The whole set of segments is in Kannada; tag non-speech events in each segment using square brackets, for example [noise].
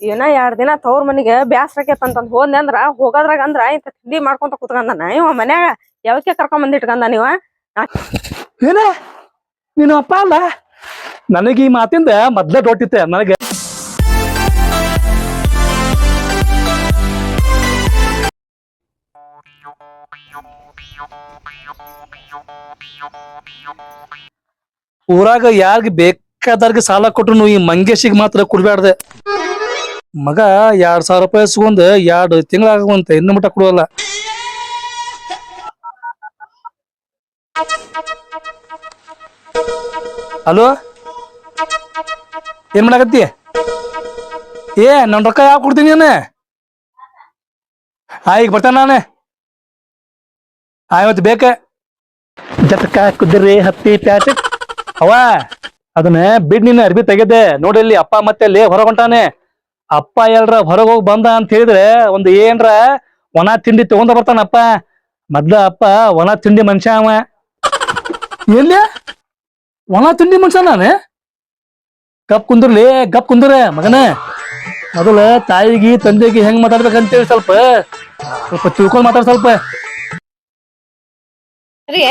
ಏನ ಎರಡ್ ದಿನ ತವ್ರ ಮನಿಗೆ ಬ್ಯಾಸ್ರಕೇತ್ ಅಂತಂದ್ ಹೋದ್ನೆ ಅಂದ್ರ ಹೋಗೋದ್ರಾಗ ಅಂದ್ರ ಇಂತ ತಿಂಡಿ ಮಾಡ್ಕೊಂತ ಕುತ್ಕಂದನ ಇವ ಮನ್ಯಾಗ ಯಾವಕ್ಕೆ ಕರ್ಕೊಂಡ್ ಬಂದ್ ಇಟ್ಕಂದ ನೀವ? ಏನ? ನೀನು ಅಪ್ಪ ಅಲ್ಲ? ನನಗೆ ಈ ಮಾತಿಂದ ಮೊದ್ಲೇ ದೊಡ್ಡಿತ್ತೆ ನನಗೆ. ಊರಾಗ ಯಾರಿಗ ಬೇಕಾದವ್ರಿಗೆ ಸಾಲ ಕೊಟ್ರು ಈ ಮಂಗೇಶಿಗೆ ಮಾತ್ರ ಕೊಡ್ಬ್ಯಾಡ್ದೆ. ಮಗ ಎರಡ್ ಸಾವಿರ ರೂಪಾಯಿ ಇಸ್ಕೊಂಡ್ ಎರಡು ತಿಂಗಳಾಗುವಂತೆ ಇನ್ನು ಮಟ್ಟ ಕೊಡುವಲ್ಲ ಹಲೋ? ಏನ್ ಮಾಡಕತ್ತಿ? ಏ ನನ್ ರೊಕ್ಕ ಯಾವ ಕೊಡ್ತೀನಿ ನೀನು? ಆ ಈಗ ಬರ್ತಾನೆ ನಾನೇ. ಆ ಇವತ್ತು ಬೇಕ? ಜಟಕ ಕುದುರೆ ಹತ್ತಿ ಪ್ಯಾಟ್ ಅವ ಅದನ್ನ ಬಿಡ್ ನಿನ್ನ ಅರ್ಬಿ ತೆಗೆದೆ. ನೋಡಿ ಇಲ್ಲಿ ಅಪ್ಪ ಮತ್ತೆ ಅಲ್ಲಿ ಹೊರಗ್ ಹೊಂಟಾನೆ. ಅಪ್ಪ ಎಲ್ರ ಹೊರಗೆ ಹೋಗಿ ಬಂದ ಅಂತ ಹೇಳಿದ್ರೆ ಒಂದು ಏನ್ರ ಒಣ ತಿಂಡಿ ತಗೊಂಡ ಬರ್ತಾನಪ್ಪ. ಮೊದ್ಲ ಅಪ್ಪ ಒಣ ತಿಂಡಿ ಮನುಷ್ಯ ಅವ. ಎಲ್ಲಿ? ಒಣ ತಿಂಡಿ ಮನುಷ್ಯ ನಾನೇ? ಗಪ್ ಕುಂದ್ರಲಿ ಗಪ್ ಕುಂದ್ರ ಮಗನ. ಮೊದಲ ತಾಯಿಗೆ ತಂದೆಗೆ ಹೆಂಗ್ ಮಾತಾಡ್ಬೇಕಂತೇಳಿ ಸ್ವಲ್ಪ ಸ್ವಲ್ಪ ತಿಳ್ಕೊಂಡ್ ಮಾತಾಡ್ ಸ್ವಲ್ಪ. ರೀ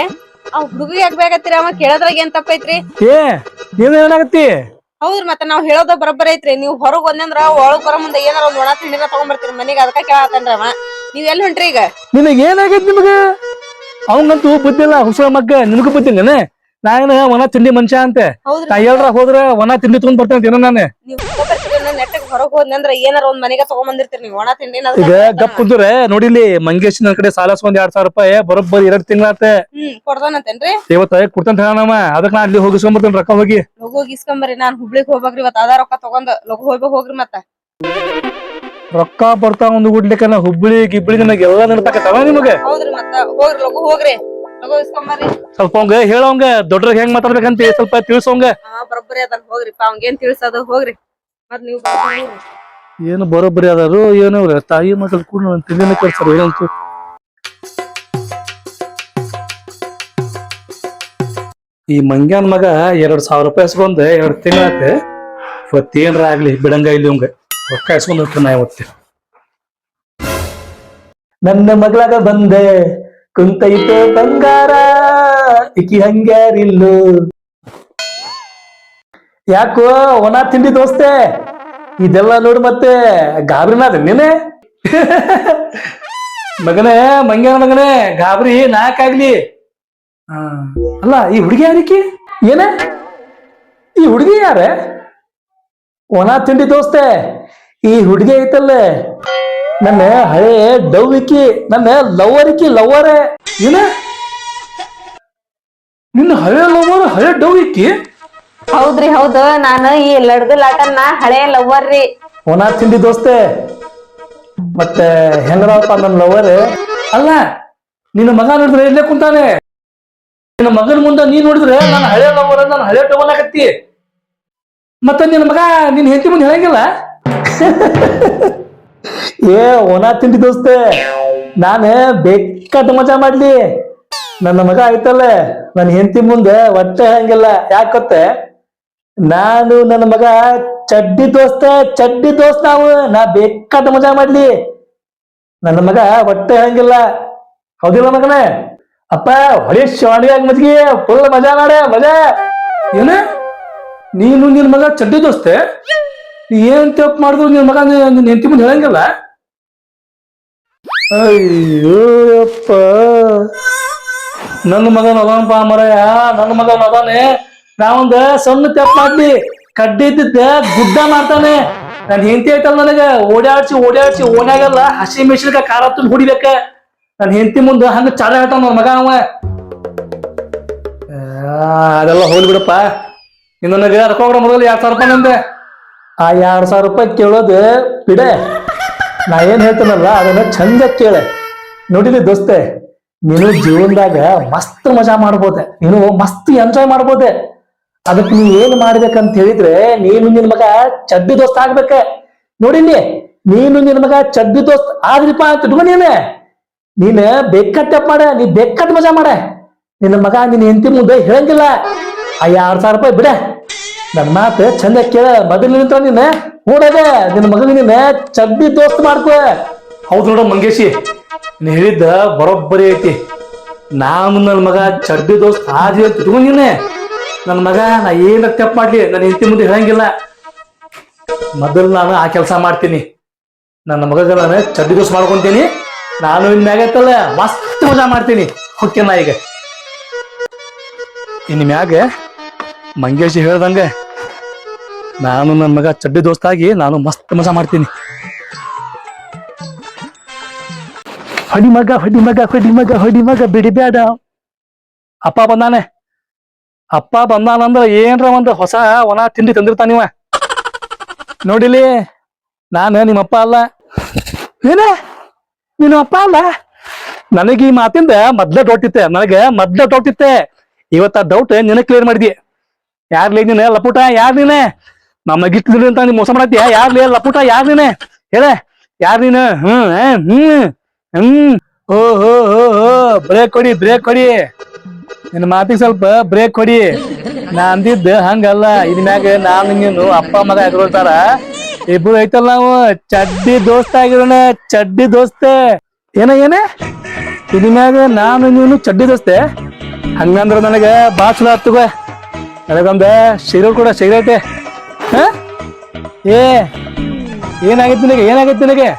ಅವ್ ಹುಡುಗಿ ಯಾಕೆ ಬೇಕತ್ತೀರಿ ಅವ? ಕೇಳೋದ್ರಾಗ ಏನ್ ತಪ್ಪೈತ್ರಿ? ಏ ನೀನ್ ಏನಾಗತ್ತಿ ಹೌದ್ರಿ, ಮತ್ತೆ ನಾವ್ ಹೇಳೋದ ಬರೋಬ್ಬರ ಐತ್ರಿ. ನೀವ್ ಹೊರಗ್ ಬಂದಂದ್ರ ಒಳಗ್ ಬರೋ ಮುಂದೆ ಏನಾರ ಒಂದ್ ಒಣ ತಿಂಡಿನ ತಗೊಂಡ್ಬರ್ತೀರಿ ಮನೆಗೆ. ಅದಕ್ಕ ಕೇಳತ್ತನ್ರಿ ಅವ. ನೀವ್ ಎಲ್ಲಿ ಹೊಂಟ್ರಿ ಈಗ? ನಿಮಗೆ ಏನಾಗೈತಿ ನಿಮಗ? ಅವಂಗಂತೂ ಬುದ್ಧಿ ಇಲ್ಲ, ಹುಷಾರ ಮಗ್ಗ. ನಿನಗೂ ಬುದ್ಧಿ ಇಲ್ಲ ನಾನು ಒಣ ತಿಂಡಿ ಮನುಷ್ಯ ಅಂತೆ. ಹೌದ್ರಿ. ನಾ ಹೇಳ್ರ ಹೋದ್ರ ಒಣ ತಿಂಡಿ ತಗೊಂಡ್ ಬರ್ತೇನೆ ತಿನ್ನ ನಾನೇ. ನೀವ್ ನೆಟ್ಟಗ್ ಹೊರಗ್ ಹೋದ್ನಂದ್ರ ಏನಾರ ಒಂದ್ ಮನೆಗೆ ತಗೊಂಡ್ಬಂದಿರ್ತೀರಿ ನೀವು. ಒಣ ಈಗ ಗಪ್ ಕುಂದ್ರೆ ನೋಡಿಲಿ ಮಂಗೇಶ್ ನನ್ ಕಡೆ ಸಾಲ ಒಂದ್ ಎರಡ್ ಸಾವಿರ ರೂಪಾಯಿ ಬರೋಬ್ಬರಿ ಎರಡ್ ತಿಂಗಳಾತೆ. ಹ್ಮ್ ಇವತ್ತ ಕೊಡ್ತಾನ ಹೇಳಮ್ಮ ಅದಕ್ಕೆ ನಾ ಅಲ್ಲಿ ಹೋಗಿಸ್ಕೊಂಡ್ಬರ್ತೇನೆ ರೊಕ್ಕ ಹೋಗಿ. ಹೋಗಿಸ್ಕೊಂಬರಿ ನಾನ್ ಹುಬ್ಳಿಗ್ ಹೋಗ್ಬೇಕ್ರಿ ಇವತ್ತ ಅದ ರೊಕ್ಕ ತಗೊಂಡ್ ಲಘು ಹೋಗ್ಬೇಕು ಹೋಗ್ರಿ ಮತ್ತ. ರೊಕ್ಕ ಬರ್ತಾ ಒಂದು ಗುಡ್ಲಿಕ್ಕ ನಾ ಹುಬ್ಳಿ ಗಿಬ್ಳಿ ನನಗೆ ಎಲ್ಲ ನೆನಪಾಕತ್ತವ ನಿಮಗೆ? ಹೌದ್ರಿ ಮತ್ತ ಹೋಗ್ರಿ ಲಘು ಹೋಗ್ರಿ. ಸ್ವಲ್ಪ ಅವಂಗ ಹೇಳೋಂಗ ದೊಡ್ಡರಿಗೆ ಹೆಂಗ್ ಮಾತಾಡ್ಬೇಕಂತ ಸ್ವಲ್ಪ ತಿಳಿಸೋಂಗ ಬರೋಬ್ಬರಿ ಅದ ಹೋಗ್ರಿಪ್ಪ ಅವಂಗೇನ್ ತಿಳ್ಸೋದು ಹೋಗ್ರಿ. ಮತ್ ನೀವು. ಏನು ಬರೋಬ್ಬರಿ ಅದಾರು ಏನು ತಾಯಿ ಮಕ್ಕಳು ಕೂಡ ನನ್ನ ಕೆಲ್ಸ ಏನಂತು ಈ ಮಂಗ್ಯಾನ್ ಮಗ ಎರಡ್ ಸಾವಿರ ರೂಪಾಯಿ ಇಸ್ಕೊಂಡ್ ಎರಡ್ ತಿಂಗಳಾತ ಇವತ್ತೇನ್ರ ಆಗ್ಲಿ ಬಿಡಂಗ ಇಲ್ಲಿ ಅವಂಗ ರೊಕ್ಕ ಇಸ್ಕೊಂಡ್ ಹೋಗ್ತಾನ ನಾ ಇವತ್ತು. ನನ್ನ ಮಗಳಾಗ ಬಂದೆ. ಕುಂತೈತೆ ಬಂಗಾರ, ಇಕಿ ಹಂಗ್ಯಾರಿಲ್ಲು? ಯಾಕೋ ಒಣ ತಿಂಡಿ ದೋಸ್ತೆ? ಇದೆಲ್ಲ ನೋಡಿ ಮತ್ತೆ, ಗಾಬ್ರಿನ ಅದ ನೀನೆ ಮಗನೇ, ಮಂಗ್ಯಾನ ಮಗನೇ, ಗಾಬರಿ ನಾಕಾಗ್ಲಿ ಹಾ ಅಲ್ಲ, ಈ ಹುಡುಗಿ ಯಾರಿಕಿ ಏನ? ಈ ಹುಡುಗಿ ಯಾರ? ಒಣ ತಿಂಡಿ ದೋಸ್ತೆ, ಈ ಹುಡುಗಿ ಐತಲ್ಲ? ನನ್ನ ಹಳೆ ಡವ್ವಿಕಿ ನನ್ನ ಲವರಿಕಿ ಲವರ್ ಏನ? ನಿನ್ನ ಹಳೆ ಲವರ್ ಹಳೆ ಡವ್ವಿಕಿ ಹೌದ್ರಿ ಹೌದು. ನಾನು ಈ ಲಡ್ದು ಲಾಟನ್ನ ಹಳೆ ಲವರ್ ರೀ ಒಣ ತಿಂಡಿ ದೋಸ್ತೆ. ಮತ್ತೆ ಹೆಂಗದಪ್ಪ ನನ್ನ ಲವರ್ ಅಲ್ಲ ನಿನ್ನ ಮಗ ನೋಡಿದ್ರೆ ಇಲ್ಲೇ ಕುಂತಾನೆ. ನಿನ್ನ ಮಗನ ಮುಂದೆ ನೀ ನೋಡಿದ್ರೆ ನನ್ನ ಹಳೆ ಲವರ್ ನನ್ನ ಹಳೆ ಟವಲ್ ಆಗತ್ತಿ. ಮತ್ತೆ ನಿನ್ನ ಮಗ ನಿನ್ನ ಹೆಂಡತಿ ಮುಂದೆ ಹೇಳಂಗಿಲ್ಲ? [laughs] ಏ ಒಣ ತಿಂಡಿ ದೋಸ್ತೆ, ನಾನು ಬೇಕಾದ ಮಜಾ ಮಾಡ್ಲಿ. ನನ್ನ ಮಗ ಆಯ್ತಲ್ಲ ನನ್ನ ಹೆಂಡತಿ ಮುಂದೆ ಹೊಟ್ಟೆ ಹಂಗಿಲ್ಲ. ಯಾಕತ್ತೆ? ನಾನು ನನ್ನ ಮಗ ಚಡ್ಡಿ ದೋಸ್ತ ಚಡ್ಡಿ ದೋಸ್ತ ನಾವು. ನಾ ಬೇಕಾದ ಮಜಾ ಮಾಡ್ಲಿ. ನನ್ನ ಮಗ ಹೊಟ್ಟೆ ಹಂಗಿಲ್ಲ. ಹೌದಿಲ್ಲ ಮಗನೇ? ಅಪ್ಪ, ಹೊಳೆ ಶಾಣಿಯಾಗ ಮಜ್ಗಿ ಫುಲ್ ಮಜಾ ಮಾಡೆ, ಮಜಾ. ಏನ? ನೀನು ನಿನ್ನ ಮಗ ಚಡ್ಡಿ ದೋಸ್ತೆ? ನೀ ಏನ್ ತಪ್ಪು ಮಾಡಿದ್ರು ನಿನ್ನ ಮಗ ನಿನ್ನ ಹೆಂಡತಿ ಮುಂದೆ ಹೇಳಂಗಿಲ್ಲ? ಅಯ್ಯೋ ಅಪ್ಪ ನನ್ನ ಮಗನ ಅದಾನಪ್ಪ ಮರಯ್ಯ ನನ್ನ ಮಗನ ಅದಾನೆ. ನಾವೊಂದ ಸಣ್ಣ ತೆಪ್ಪ ಮಾಡ್ಲಿ ಕಡ್ಡಿ ಇದ್ದಿದ್ದ, ಗುಡ್ಡ ಮಾಡ್ತಾನೆ. ನನ್ ಹೆಂಡತಿ ಐತಲ್ಲ ನನಗ ಓಡಾಡ್ಸಿ ಓಡಾಡ್ಸಿ ಓಣ್ಯಾಗೆಲ್ಲ, ಹಸಿ ಮೆಣಸಿನ್ಕಾಯ ಖಾರ ತುಂಬ ಹುಡಿಬೇಕ. ನನ್ ಹೆಂಡತಿ ಮುಂದ ಹಂಗ ಚಾಡ ಹೇಳ್ತಾನ ನನ್ನ ಮಗ ಅವ. ಅದೆಲ್ಲ ಹೋಗ್ಲಿ ಬಿಡಪ್ಪ. ಇನ್ನು ನನಗೆ ರೊಕ್ಕ ಮೊದಲು ಎರಡ್ ಸಾವಿರ ರೂಪಾಯಿ ನಂದೆ. ಆ ಎರಡ್ ಸಾವಿರ ರೂಪಾಯಿ ಕೇಳೋದು ಬಿಡೆ. ನಾ ಏನ್ ಹೇಳ್ತೀನಲ್ಲ, ಅದನ್ನ ಚಂದ ಕೇಳೆ. ನೋಡಿಲಿ ದೋಸ್ತೆ, ನೀನು ಜೀವನದಾಗ ಮಸ್ತ್ ಮಜಾ ಮಾಡ್ಬೋದೆ. ನೀನು ಮಸ್ತ್ ಎಂಜಾಯ್ ಮಾಡ್ಬೋದೆ. ಅದಕ್ಕೆ ನೀ ಏನ್ ಮಾಡ್ಬೇಕಂತ ಹೇಳಿದ್ರೆ, ನೀನು ನಿನ್ ಮಗ ಚಡ್ಡಿ ದೋಸ್ತ ಆಗ್ಬೇಕ. ನೋಡಿಲಿ ನೀನು ನಿನ್ ಮಗ ಚಡ್ಡಿ ದೋಸ್ತ್ ಆದ್ರಿಪ್ಪ ಅಂತ ಇಟ್ಕೊ ನೀನೆ. ನೀನ್ ಬೇಕಟ್ಟೆ ಮಾಡ, ನೀ ಬೇಕಟ್ಟ ಮಜಾ ಮಾಡ. ನಿನ್ನ ಮಗ ನಿನ್ನ ಹೆಂಡತಿ ಮುಂದೆ ಹೇಳಂಗಿಲ್ಲ. ಆ ಎರಡ್ ಸಾವಿರ ರೂಪಾಯಿ ಬಿಡ. ನನ್ನ ಮಾತು ಚಂದ ಕೇಳ ಮೊದಲು ನೀನು ನೀನ. ನೋಡಗ ನಿನ್ನ ಮಗನಿನ ಚಡ್ಡಿ ದೋಸ್ತ್ ಮಾಡ್ಕೋ. ಹೌದು ನೋಡ ಮಂಗೇಶಿ, ನೀನು ಹೇಳಿದ್ದ ಬರೋಬ್ಬರಿ ಐತಿ. ನಾನು ನನ್ನ ಮಗ ಚಡ್ಡಿ ದೋಸ್ತ್ ಆದಿ ಅಂತ ಇಟ್ಕೊಂಡಿನಿ ನನ್ನ ಮಗ, ನಾ ಏನ ತಪ್ಪು ಮಾಡ್ಲಿ ನನ್ನ ಹೆಂಡತಿ ಮುಂದೆ ಹೇಳಂಗಿಲ್ಲ. ಮೊದಲು ನಾನು ಆ ಕೆಲಸ ಮಾಡ್ತೀನಿ. ನನ್ನ ಮಗಗ ನಾನು ಚಡ್ಡಿ ದೋಸ್ತ್ ಮಾಡ್ಕೊಂತೀನಿ. ನಾನು ಇನ್ ಮ್ಯಾಗತ್ತಲ್ಲ ಮಸ್ತ್ ಮಜಾ ಮಾಡ್ತೀನಿ. ಹೊಕ್ಕೇನ ಈಗ. ಇನ್ ಮ್ಯಾಗ ಮಂಗೇಶಿ ಹೇಳ್ದಂಗ ನಾನು ನನ್ನ ಮಗ ಚಡ್ಡಿ ದೋಸ್ತಾಗಿ ನಾನು ಮಸ್ತ್ ಮಜಾ ಮಾಡ್ತೀನಿ. ಹೊಡಿ ಮಗ ಹೊಡಿ ಮಗ ಹೊಡಿ ಮಗ ಹೊಡಿ ಮಗ ಬಿಡಿಬೇಡ ಅಪ್ಪ ಬಂದಾನೆ. ಅಪ್ಪ ಬಂದಾನಂದ್ರ ಏನ್ರ ಒಂದು ಹೊಸ ಒಣ ತಿಂಡಿ ತಂದಿರ್ತಾನಿವ ನೋಡಿಲಿ, ನಾನು ನಿಮ್ಮಪ್ಪ ಅಲ್ಲ. ಏನ? ನೀನು ಅಪ್ಪ ಅಲ್ಲ? ನನಗೆ ಈ ಮಾತಿಂದ ಮೊದ್ಲ ಡೌಟ್ ನನಗೆ ಮೊದ್ಲ ಡೌಟ್ ಇತ್ತೆ. ಇವತ್ತ ಡೌಟ್ ನಿನ ಕ್ಲಿಯರ್ ಮಾಡಿದಿ. ಯಾರ್ಲಿ ನೀನು ಲಪುಟ? ಯಾರ್ ನೀನೆ? ನಮ್ಮ ಗಿಟ್ಟಿದ್ರಿ ಅಂತ ನೀನ್ ಮೋಸ ಮಾಡತ್ತೀಯ? ಯಾರ್ಲಿ ಲಪುಟ ಯಾರ್ ನೀನೆ? ಹೇಳ. ಯಾರ್ ನೀನು? ಹ್ಮ್ ಹ್ಮ್ ಹ್ಮ್. ಓ ಹೋ ಹೋ ಹೋ, ಬ್ರೇಕ್ ಕೊಡಿ ಬ್ರೇಕ್ ಕೊಡಿ. ನಿನ್ನ ಮಾತಿಗೆ ಸ್ವಲ್ಪ ಬ್ರೇಕ್ ಕೊಡಿ. ನಾ ಅಂದಿದ್ದ ಹಂಗಲ್ಲ. ಇನ್ ಮ್ಯಾಗ ನಾನು ನೀನು ಅಪ್ಪ, ಮಗ ಎದುರ್ತಾರ ಇಬ್ರು ಐತಲ್ಲ ನಾವು. ಚಡ್ಡಿ ದೋಸ್ತ ಆಗಿರೋಣ, ಚಡ್ಡಿ ದೋಸ್ತೆ. ಏನ ಏನ? ಇನ್ ಮ್ಯಾಗ ನಾನು ನೀನು ಚಡ್ಡಿ ದೋಸ್ತೆ. ಹಂಗಂದ್ರ ನನಗ ಬಾ ಚಲೋ ಹತ್ತುಗ ನನಗೊಂದ ಸಿಗರೇಟ್ ಕೂಡ ಸಿಗರೇಟ್ ಹ ಏ, ಏನಾಗೈತಿ ನಿನಗೆ ಏನಾಗೈತಿ ನಿನಗೆ?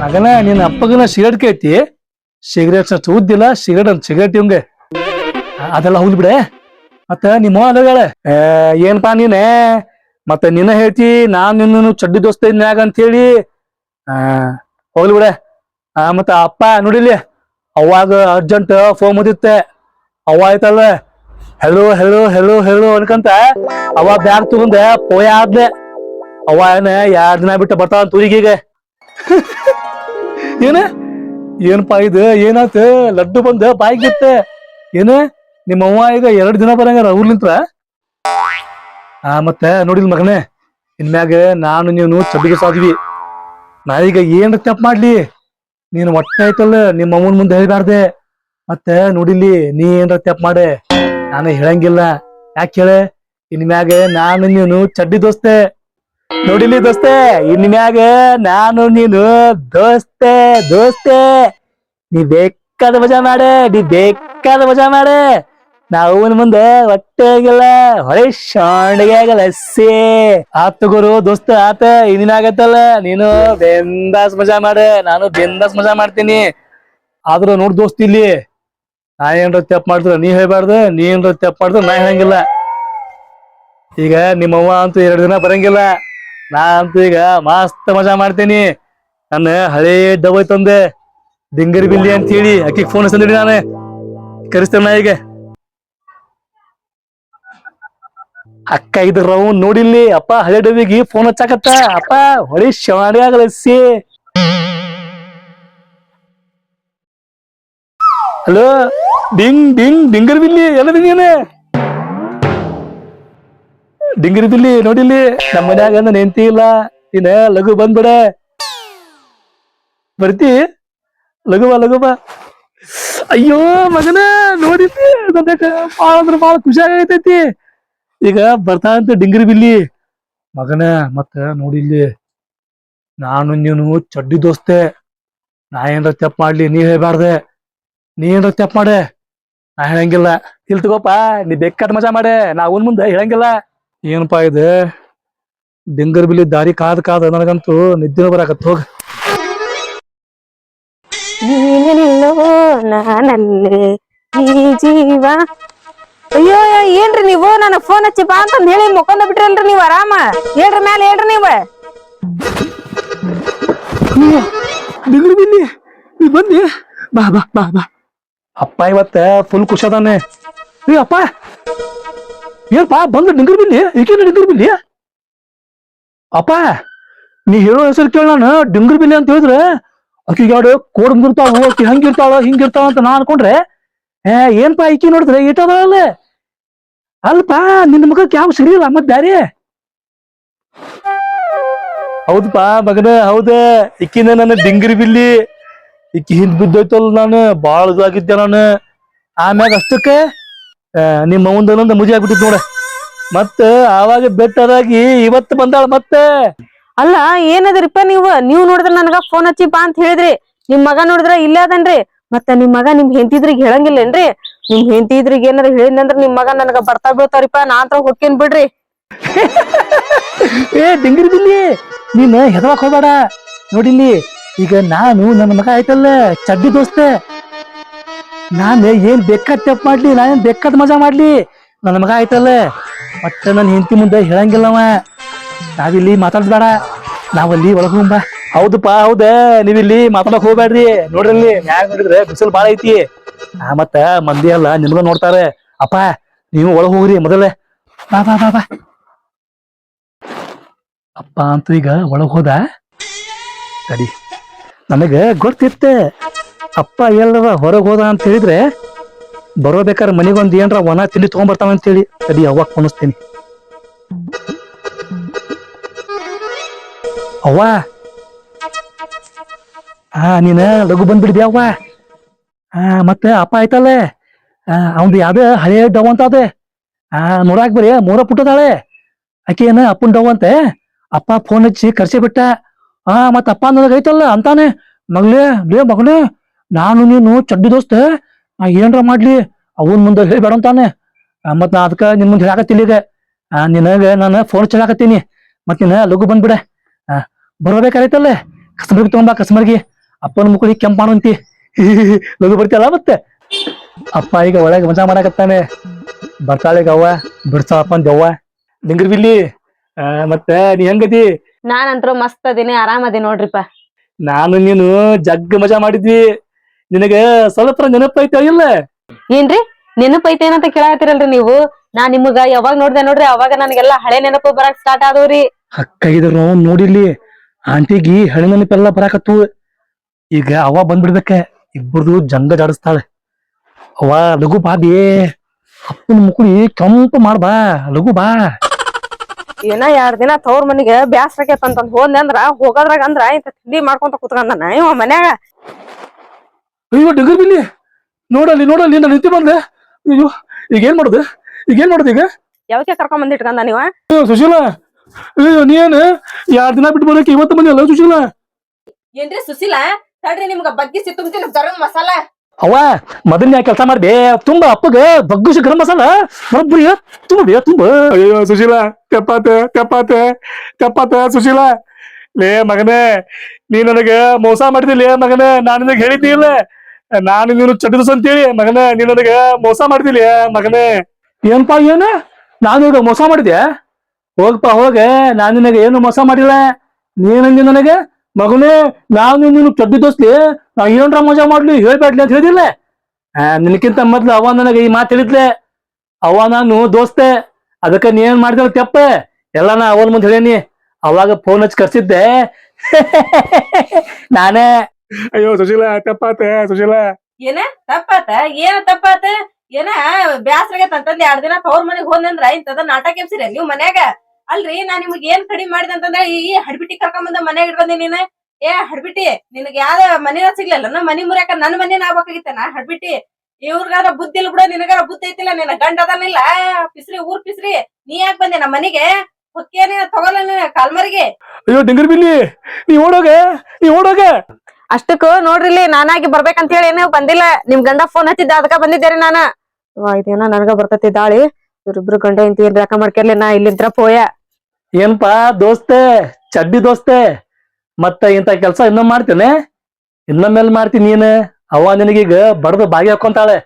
ಮಗನ, ನಿನ್ನ ಅಪ್ಪಗನ ಸಿಗರೇಟ್ ಕೇಳ್ತಿ. ಸಿಗರೇಟ್ ಉದ್ದಿಲ್ಲ, ಸಿಗರೇಟ್ ಅಂತ ಸಿಗರೇಟ್ ಇವಂಗೆ. ಅದೆಲ್ಲ ಹೌದು ಬಿಡೆ. ಮತ್ತ ನಿಮ್ಮ ಹೇಳ. ಏನ್ಪಾ ನೀನೆ? ಮತ್ತ ನಿನ್ನ ಹೇಳ್ತಿ, ನಾನ್ ನಿನ್ನ ಚಡ್ಡಿ ದೋಸ್ತ ಇದ್ನಾಗ ಅಂತ ಹೇಳಿ ಆ, ಹೋಗ್ಲಿ ಬಿಡೆ. ಆ, ಮತ್ತ ಅಪ್ಪ ನೋಡಿಲಿ ಅವಾಗ ಅರ್ಜೆಂಟ್ ಫೋನ್ ಮುದಿತ್ತೆ ಅವ್ವ ಆಯ್ತಲ್ಲ? ಹೆಲೋ ಹೆಲೋ ಹೆಲೋ ಹೆಲೋ ಅನ್ಕಂತ ಅವ ಬ್ಯಾಗ್ ತಗೊಂಡ, ಪೋಯ ಆದ್ಲೆ. ಅವ ಏನ ಎರಡ್ ದಿನ ಬಿಟ್ಟು ಬರ್ತಾವ ಊರಿಗೀಗ ಏನ? ಏನಪ್ಪಾ ಇದು? ಏನಾತ? ಲಡ್ಡು ಬಂದ ಬಾಯ್ಗಿತ್ತ ಏನ? ನಿಮ್ಮ ಅವ್ವ ಈಗ ಎರಡ್ ದಿನ ಬರಂಗಾರ ಊರ್ಲಿಂತ್ರ. ಆ, ಮತ್ತೆ ನೋಡಿಲ್ ಮಗನೇ, ಇನ್ಮ್ಯಾಗ ನಾನು ನೀನು ಚಬ್ಬಿಗೆ ಸಾದ್ವಿ ನಾ ಈಗ ಏನ್ ತಪ್ಪು ಮಾಡ್ಲಿ. ನೀನು ಒಟ್ಟೆ ಆಯ್ತಲ್ಲ, ನಿಮ್ಮ ಅವ್ವನ ಮುಂದೆ ಹೇಳ್ಬಾರ್ದೆ. ಮತ್ತೆ ನೋಡಿಲಿ ನೀ ಏನ್ರ ತಪ್ಪು ಮಾಡೆ. ನಾನು ಹೇಳಂಗಿಲ್ಲ. ಯಾಕೆ ಇನ್ ಮ್ಯಾಗ ನಾನು ನೀನು ಚಡ್ಡಿ ದೋಸ್ತೆ. ನೋಡಿಲಿ ದೋಸ್ತೆ? ಇನ್ಮ್ಯಾಗ ನಾನು ನೀನು ದೋಸ್ತೆ ದೋಸ್ತೆ. ನೀ ಬೇಕಾದ ಮಜಾ ಮಾಡೆ, ನೀ ಬೇಕಾದ ಮಜಾ ಮಾಡೆ. ನಾವು ಮುಂದೆ ಹೊಟ್ಟೆ ಆಗಿಲ್ಲ ಹೊಳೆ ಶಾಂಡಿಗೆ ಆಗಲ್ಲ ಸೇ ಆತ್ ಗುರು ದೋಸ್ತ, ಆತ ಇನ್ನಿನ ಆಗತ್ತಲ್ಲ. ನೀನು ಬೆಂದಾಸ್ ಮಜಾ ಮಾಡೆ, ನಾನು ಬೆಂದಾಸ್ ಮಜಾ ಮಾಡ್ತೀನಿ. ಆದ್ರೂ ನೋಡ್ ದೋಸ್ತಿ ಇಲ್ಲಿ. ನಾ ಏನ್ರ ತಪ್ಪು ಮಾಡಿದ್ರ ನೀ ಹೇಳ್ಬಾರ್ದು, ನೀ ಏನ್ರ ತಪ್ಪು ಮಾಡಿದ್ರ ನಾ ಹೇಳಂಗಿಲ್ಲ. ಈಗ ನಿಮ್ಮವ್ವ ಅಂತೂ ಎರಡು ದಿನ ಬರಂಗಿಲ್ಲ. ನಾ ಅಂತೂ ಈಗ ಮಸ್ತ್ ಮಜಾ ಮಾಡ್ತೀನಿ. ನನ್ನ ಹಳೇ ಡಬೈ ತಂದೆ, ಡಿಂಗರ್ ಬಿಲ್ಲಿ ಅಂತ ಹೇಳಿ ಅಕ್ಕಿಗೆ ಫೋನ್ ಹಚ್ಚಂದಿಡಿ ನಾನು. ಕರಿಸ್ತೇನೆ ನಾ ಈಗ ಅಕ್ಕ ಇದ್ರ ನೋಡಿಲ್ಲಿ, ಅಪ್ಪ ಹಳೆ ಡಬ್ಬಿಗೆ ಫೋನ್ ಹಚ್ಚಾಕತ್ತ. ಅಪ್ಪ, ಹೊಳಿ ಶವಾಡಿ ಆಗಲಸಿ ಹಲೋ, ಡಿಂಗ್ ಡಿಂಗ್, ಡಿಂಗರ್ ಬಿಲ್ಲಿ, ಎಲ್ಲ ನೀನೆ ಡಿಂಗರಿ ಬಿಲ್ಲಿ ನೋಡಿಲ್ಲಿ ನಮ್ಮ ಮನ್ಯಾಗ ಹೆಂಡತಿ ಇಲ್ಲ ನೀನ ಲಘು ಬಂದ್ಬಿಡ. ಬರ್ತಿ ಲಘು ಬಾ ಲಘು ಬಾ ಅಯ್ಯೋ ಮಗನ ನೋಡಿದ್ದಿ ಬಾಳ ಭಾಳ ಬಾಳ ಭಾಳ ಖುಷಿ ಆಗೈತೈತಿ. ಈಗ ಬರ್ತಾ ಅಂತ ಡಿಂಗರಿ ಬಿಲ್ಲಿ. ಮಗನ, ಮತ್ತ ನೋಡಿಲ್ಲಿ ನಾನು ನೀನು ಚಡ್ಡಿ ದೋಸ್ತೆ. ನಾ ಏನಾರ ತಪ್ಪ ಮಾಡ್ಲಿ, ನೀ ಹೇಳ್ಬಾರ್ದೆ. ನೀ ಏನ್ರ ತಪ್ಪು ಮಾಡೆ. ನಾ ಹೇಳಂಗಿಲ್ಲ. ಇಲ್ ತಗೋಪ ನೀ ಬೇಕಾದ ಮಜಾ ಮಾಡೆ. ನಾ ಅವನ್ ಮುಂದೆ ಹೇಳಂಗಿಲ್ಲ. ಏನಪ್ಪಾ ಇದು? ಡಿಂಗರ್ ಬಿಲ್ಲಿ ದಾರಿ ಕಾದ್ ಕಾದ್ ನನಗಂತೂ ನಿದ್ದೆ ಬರಾಕತ್ ಹೋಗ. ನೀನೆಲ್ಲೋ ನಾನಲ್ಲೇ. ಈ ಜೀವ. ಅಯ್ಯೋ ಅಯ್ಯೋ, ಏನ್ರಿ ನೀವು? ನನ್ನ ಫೋನ್ ಹಚ್ಚಿ ಬಾ ಅಂತಂದ್ ಹೇಳಿ ಮುಕೊಂಡ ಬಿಟ್ರಲ್ರಿ ನೀವು ಆರಾಮ? ಹೇಳ್ರಿ ಮ್ಯಾಲ ಹೇಳ್ರಿ ನೀವ. ಡಿಂಗರ್ ಬಿಲ್ಲಿ ನೀ ಬಂದಿ? ಬಾ ಬಾ ಬಾ ಬಾ. ಅಪ್ಪ ಇವತ್ತ ಫುಲ್ ಖುಷಿ ಅದಾನೆ. ಏ ಅಪ್ಪ, ಏನಪ್ಪ, ಬಂದು ಡಿಂಗರ್ ಬಿಲ್ಲಿ ಈಗೇನು ಡಿಂಗರ್ ಬಿಲ್ಲಿ ಅಪ್ಪ, ನೀ ಹೇಳೋ ಹೆಸರು ಕೇಳ ನಾನು ಡಿಂಗರ್ ಬಿಲ್ಲಿ ಅಂತ ಹೇಳಿದ್ರೆ ಆಕಿಗೆ ಎರಡು ಕೋಡ್ ಮುಗಿರ್ತಾವ ಹೋಗಿ ಹಂಗಿರ್ತಾಳ ಹಿಂಗಿರ್ತಾವ ಅಂತ ನಾ ಅನ್ಕೊಂಡ್ರೆ, ಏ, ಏನ್ಪಾ ಈಕಿ ನೋಡಿದ್ರೆ ಇಟ್ಟದಲ್ಲ ಅಲ್ಪ, ನಿನ್ನ ಮಗಕ್ಕೆ ಯಾವ ಸರಿ ಇಲ್ಲ ಮತ್ ಬ್ಯಾರೆ? ಹೌದಪ್ಪ ಮಗನ, ಹೌದ ಇಕ್ಕಿನ ನನ್ನ ಡಿಂಗರಿ ಬಿಲ್ಲಿ ಇಕ್ಕಿ ಹಿಂದ್ ಬಿದ್ದೋಯ್ತಲ್ ನಾನು ಬಾಳ ಇದಾಗಿದ್ದೆ ನಾನು. ಆಮ್ಯಾಗ ಅಷ್ಟಕ್ಕೆ ನಿಮ್ಮ ಅವಂದನೊಂದು ಮುಜಿ ಆಗ್ಬಿಟ್ಟಿದ್ ನೋಡ. ಮತ್ತ ಆವಾಗ ಬೆಟ್ಟದಾಗಿ ಇವತ್ತು ಬಂದಾಳ ಮತ್ತೆ. ಅಲ್ಲ ಏನದ್ರಿಪ್ಪ ನೀವು? ನೀವ್ ನೋಡಿದ್ರ ನನಗ ಫೋನ್ ಹಚ್ಚಿ ಬಾ ಅಂತ ಹೇಳಿದ್ರಿ. ನಿಮ್ ಮಗ ನೋಡಿದ್ರ ಇಲ್ಲೇ ಅದನ್ರಿ. ಮತ್ತ ನಿಮ್ ಮಗ ನಿಮ್ ಹೆಂಡತಿದ್ರಿಗೆ ಹೇಳಂಗಿಲ್ಲೇನ್ರಿ? ನಿಮ್ ಹೆಂಡತಿದ್ರಿಗೆ ಏನಾರ ಹೇಳಿದ್ನಂದ್ರ ನಿಮ್ ಮಗ ನನಗ ಬರ್ತಾ ಬೀಳ್ತಾರಿಪ್ಪ ನಾ ಅಂತ ಹೊಕ್ಕೇನ್ ಬಿಡ್ರಿ. [laughs] ಏ ಡಿಂಗ್ರಿ ಬಿಲ್ಲಿ ನೀನ್ ಹೆದವಾಕ್ ಹೋಗ್ಬೇಡ. ನೋಡಿಲ್ಲಿ ಈಗ ನಾನು ನನ್ನ ಮಗ ಆಯ್ತಲ್ಲ? ಚಡ್ಡಿ ದೋಸ್ತೆ. ನಾನೇ ಏನ್ ಬೇಕಾದ ತಪ್ಪು ಮಾಡ್ಲಿ ನಾನೇನ್ ಬೇಕಾದ್ ಮಜಾ ಮಾಡ್ಲಿ? ನನ್ನ ಮಗ ಆಯ್ತಲ್ಲ? ಮತ್ತೆ ನನ್ನ ಹೆಂಡತಿ ಮುಂದೆ ಹೇಳಂಗಿಲ್ಲವ ನಾವಿಲ್ಲಿ ಮಾತಾಡ್ಬೇಡ ನಾವಲ್ಲಿ ಒಳಗೆ ಹೋಗ್ಬ ಹೌದಪ್ಪ ಹೌದ. ನೀವಿಲ್ಲಿ ಮಾತಾಡಕ್ ಹೋಗ್ಬೇಡ್ರಿ. ನೋಡ್ರಲ್ಲಿ ಮ್ಯಾಗ ನೋಡಿದ್ರೆ ಬಿಸಿಲು ಬಾಳ ಐತಿ. ಆ ಮತ್ತ ಮಂದಿ ಅಲ್ಲ ನಿಮ್ಗ ನೋಡ್ತಾರೆ. ಅಪ್ಪ ನೀವು ಒಳಗೆ ಹೋಗ್ರಿ ಮೊದಲೇ. ಬಾ ಬಾ ಬಾ ಬಾ. ಅಪ್ಪ ಅಂತೂ ಈಗ ಒಳಗ್ ಹೋದ? ತಡಿ. ನನಗ ಗೊತ್ತಿತ್ತೆ. ಅಪ್ಪ ಎಲ್ಲರ ಹೊರಗೆ ಹೋದ ಅಂತ ಹೇಳಿದ್ರೆ, ಬರೋಬೇಕಾದ್ರೆ ಮನೆಗೊಂದು ಏನ್ರ ಒಣ ತಿಂಡಿ ತಗೊಂಡ್ಬರ್ತಾವ ಅಂತೇಳಿ ತಡಿ ಅವ್ವ ಕುಣಿಸ್ತೀನಿ ಅವ್ವ. ಹಾ ನೀನ ಲಘು ಬಂದ್ಬಿಡಿದ್ಯ ಅವ್ವ? ಹಾ ಮತ್ತೆ ಅಪ್ಪ ಆಯ್ತಲ್ಲ? ಅವಂದು ಯಾವ್ದು ಹಳೆ ಡವ್ ಅಂತ ಅದೇ? ಆ, ನೋಡಾಕ್ ಬರೀ ಮೂರ ಪುಟ್ಟದಾಳೆ. ಆಕೆ ಏನ ಅಪ್ಪನ್ ಡವ್ ಅಂತೆ? ಅಪ್ಪ ಫೋನ್ ಹಚ್ಚಿ ಕರ್ಸಿ ಬಿಟ್ಟ ಆ ಮತ್ತ ಅಪ್ಪ ಅನ್ನೋದಾಗ ಐತಲ್ಲ ಅಂತಾನೆ. ಮಗ್ಲೇ ಲೇ ಮಗನೇ ನಾನು ನೀನು ಚಡ್ಡಿ ದೋಸ್ತ ನಾ ಏನ್ರ ಮಾಡ್ಲಿ ಅವನ್ ಮುಂದೆ ಹೇಳ್ಬೇಡ ಅಂತಾನೆ. ಮತ್ತೆ ಮತ್ ನಾ ಅದಕ್ಕ ನಿನ್ ಮುಂದೆ ಹೇಳಾಕತ್ತಿಲ್ಲ ಈಗ. ನಿನಗೆ ನಾನು ಫೋನ್ ಚಲಾಕತ್ತೀನಿ ಮತ್ ನೀನ ಲಘು ಬಂದ್ಬಿಡ. ಆ, ಬರ್ಬೇಕಾಯ್ತಲ್ಲ ಕಸ್ಮರ್ಗಿ ತಗೊಂಬಾ ಕಸ್ಮರ್ಗಿ ಅಪ್ಪನ ಮುಕ್ಕಳಿಗೆ ಕೆಂಪಾಣು ಅಂತಿ. [laughs] ಲಘು ಬರ್ತಿಯಲ್ಲ ಮತ್ತೆ? ಅಪ್ಪ ಈಗ ಒಳಗೆ ಮಜಾ ಮಾಡಾಕತ್ತಾನೆ. ಬರ್ತಾಳೆ ಅವ್ವ ಬಿಡ್ಸಪ್ಪ ದೆವ್ವ ನಿಂಗ್ರಿ ಬಿಲ್ಲಿ ಮತ್ತೆ ನೀ ಹೆಂಗದಿ? ನಾನಂತ್ರು ಮಸ್ತ್ ಅದೀನಿ ಆರಾಮ್ ಅದಿ ನೋಡ್ರಿಪ್ಪ. ನಾನು ನೀನು ಜಗ್ ಮಜಾ ಮಾಡಿದ್ವಿ. ನಿನಗೆ ಸ್ವಲ್ಪ ನೆನಪೈತ ಇಲ್ಲ? ಏನ್ರಿ? ನೆನಪೈತೆ ಏನಂತ ಕೇಳಾತಿರಲ್ರಿ ನೀವು? ನಾ ನಿಮಗ ಯಾವಾಗ ನೋಡ್ದೆ ನೋಡ್ರಿ ಅವಾಗ ನನಗೆಲ್ಲ ಹಳೆ ನೆನಪು ಬರಕ್ ಸ್ಟಾರ್ಟ್ ಆದವ್ರಿ. ಹಕ್ಕಾಗಿದ್ರು ನೋಡಿಲ್ಲಿ ಆಂಟಿಗಿ ಹಳೆ ನೆನಪೆಲ್ಲ ಬರಾಕತ್ತು. ಈಗ ಅವ ಬಂದ್ಬಿಡ್ಬೇಕ ಇಬ್ಬರದು ಜಂಗ ಜಾಡಿಸ್ತಾಳೆ. ಅವ ಲಘು ಬಾ ಬೇ. ಅಪ್ಪನ ಮುಕುಳಿ ಕೆಂಪು ಮಾಡ್ಬಾ ಲಘು ಬಾ. ಏನ ಎರಡ್ ದಿನ ತವ್ರ ಮನಿಗೆ ಬ್ಯಾಸ್ರಕೈತ ಅಂತ ಹೋದ್ನೆ ಅಂದ್ರ ಹೋಗೋದ್ರಾಗ ಅಂದ್ರ ಇಂತ ತಿಂಡಿ ಮಾಡ್ಕೊಂತ ಕುತ್ಕೊಂಡನ. ಇವ ಮನ್ಯಾಗ. ಅಯ್ಯೋ ಡಿಗ್ರ ಬಿಲ್ಲಿ. ನೋಡಲ್ಲಿ ನೋಡಲ್ಲಿ ನಾನು ನಿಂತಿ ಬಂದೆ. ಅಯ್ಯೋ ಈಗ ಏನ್ ಮಾಡುದು? ಈಗ ಏನ್ ಮಾಡುದು ಈಗ? ಯಾವಕ್ಕೆ ಕರ್ಕೊಂಡ್ ಬಂದ್ ಇಟ್ಕೊಂಡ ನೀವ? ಅಯ್ಯೋ ಸುಶೀಲ. ಅಯ್ಯೋ ನೀನ್ ಎರಡ್ ದಿನ ಬಿಟ್ಟು ಬರೋಕೆ ಇವತ್ತು ಬಂದಿಲ್ಲ ಸುಶೀಲ? ಏನ್ರಿ ಸುಶೀಲ? ತಡ್ರಿ ನಿಮ್ಗ ಬಗ್ಗಿಸಿ ತುಂಬ್ತೀನಿ ಗರಂ ಮಸಾಲ. ಅವ ಮೊದಲನೇ ಕೆಲಸ ಮಾಡ್ಬೇ ತುಂಬ ಅಪ್ಪಗ ಬಗ್ಗುಸಿ ಗರಂ ಮಸಾಲ. ಬರೋಬ್ಬರಿ ತುಂಬ ಬೇ ತುಂಬ. ಅಯ್ಯೋ ಸುಶೀಲ ತೆಪ್ಪಾತೆ ತೆಪ್ಪಾತೆ ತೆಪ್ಪಾತ ಸುಶೀಲ. ಲೇ ಮಗನೇ ನೀ ನನಗೆ ಮೋಸ ಮಾಡಿದಿಲ್ಲ ಮಗನೇ ನಾನು ನಿನಗೆ ಹೇಳಿದ್ದಿಲ್ಲ ನಾನು ನೀನು ಅಂತ ಅಂತೇಳಿ ಮಗನೇ ನೀ ನನಗೆ ಮೋಸ ಮಾಡಿದಿಲ್ಲ ಮಗನೇ. ಏನ್ಪ ಏನ? ನಾನು ಈಗ ಮೋಸ ಮಾಡಿದ್ಯಾ? ಹೋಗಪ್ಪ ಹೋಗ ನಾನು ನಿನಗೆ ಏನು ಮೋಸ ಮಾಡಿಲ್ಲ? ನೀನಂದಿ ನನಗೆ? ಮಗನೇ ನಾನು ನೀನು ಚಡ್ಡಿ ದೋಸ್ತಿ ನಾವ್ ಏನ್ರ ಮಜಾ ಮಾಡ್ಲಿ ಹೇಳ್ಬೇಡ್ಲಿ ಅಂತ ಹೇಳಿದಿಲ್ಲ ಆ, ನಿನಕ್ಕಿಂತ ಮೊದ್ಲು ಅವ ನನಗೆ ಈ ಮಾತು ಹೇಳಿದ್ಲೆ. ಅವ ನಾನು ದೋಸ್ತೆ ಅದಕ್ಕೆ ನೀ ಏನ್ ಮಾಡಿದ್ರೆ ತೆಪ್ಪ ಎಲ್ಲ ನಾ ಅವನ್ ಮುಂದೆ ಹೇಳೇನಿ. ಅವಾಗ ಫೋನ್ ಹಚ್ಚಿ ಕರ್ಸಿದ್ದೆ. [laughs] ನಾನೇ. ಅಯ್ಯೋ ಸುಶೀಲ ತಪ್ಪಾತ ಸುಶೀಲ. ಏನ? ತಪ್ಪಾತ? ಏನ ತಪ್ಪಾತ? ಏನ? ಬ್ಯಾಸ್ರಾಗೈತ ತಂತಂದ್ ಎರಡ್ ದಿನ ತವ್ರ ಮನೆಗ್ ಹೋದ್ನಂದ್ರ ಇಂತದ ನಾಟಕ ಎಬ್ಸಿರ ನೀವ್ ಮನ್ಯಾಗ? ಅಲ್ರಿ ನಾ ನಿಮ್ಗ್ ಏನ್ ಕಡಿಮೆ ಮಾಡಿದೆ ಅಂತಂದ್ರ ಈ ಹಡ್ಬಿಟ್ಟಿ ಕರ್ಕೊಂಡ್ ಬಂದ ಮನ್ಯಾಗ ಇಟ್ಕೊಂಡಿ ನೀನ್? ಏ ಹಡ್ಬಿಟ್ಟಿ ನಿನಗ್ ಯಾವ್ದ ಮನಿನ ಸಿಗ್ಲಿಲ್ಲ? ನಾ ಮನಿ ಮುರಿಯಾಕ ನನ್ ಮನಿನ ಆಗ್ಬೇಕಾಗಿತ್ತ ನಾ? ಹಡ್ಬಿಟ್ಟಿ ಇವ್ರಿಗಾರ ಬುದ್ಧಿ ಇಲ್ಲ ಬಿಡ ನಿನಗಾರ ಬುದ್ಧಿ ಐತಿಲ್ಲ ನಿನ್ನ ಗಂಡ ಅದನಿಲ್ಲ ಪಿಸ್ರಿ ಊರ್ ಪಿಸ್ರಿ ನೀ ಯಾಕೆ ಬಂದೆ ನಮ್ಮ ಮನಿಗೆ? ಹೊಕ್ಕೇನೇ ತಗೋಲ್ಲ ನೀನ್ ಕಾಲ್ಮರಿಗೆ? ಅಯ್ಯೋ ಡಿಂಗರ್ ಬಿಲ್ಲಿ ನೀ ಓಡೋಗೆ ನೀ ಓಡೋಗ. ಅಷ್ಟಕ್ಕೂ ನೋಡ್ರಿಲಿ ನಾನಾಗಿ ಬರ್ಬೇಕಂತ ಹೇಳಿ ಏನೋ ಬಂದಿಲ್ಲ. ನಿಮ್ ಗಂಡ ಫೋನ್ ಹಚ್ಚಿದ್ದ ಅದಕ್ಕ ಬಂದಿದ್ದೇರಿ ನಾನು. ಇದೇನ ನನಗ ಬರ್ತತಿ ದಾಳಿ. ಇವ್ರಿಬ್ರು ಗಂಡ ಇಂತ ಏನ್ ಯಾಕ ಮಾಡ್ಕೇರ್ಲಿ ನಾ ಇಲ್ಲಿಂತ್ರ ಪೋಯ. ಏನ್ಪಾ ದೋಸ್ತೆ, ಚಡ್ಡಿ ದೋಸ್ತೆ, ಮತ್ತ ಇಂತ ಕೆಲ್ಸ ಇನ್ನೊಮ್ಮೆ ಮಾಡ್ತೇನೆ. ಇನ್ನೊಮ್ಮೆಲ್ ಮಾಡ್ತೀನಿ ನೀನ್? ಅವ ನಿನಗೀಗ ಬಡದು ಬಾಗಿ ಹಾಕೊಂತಾಳೆ.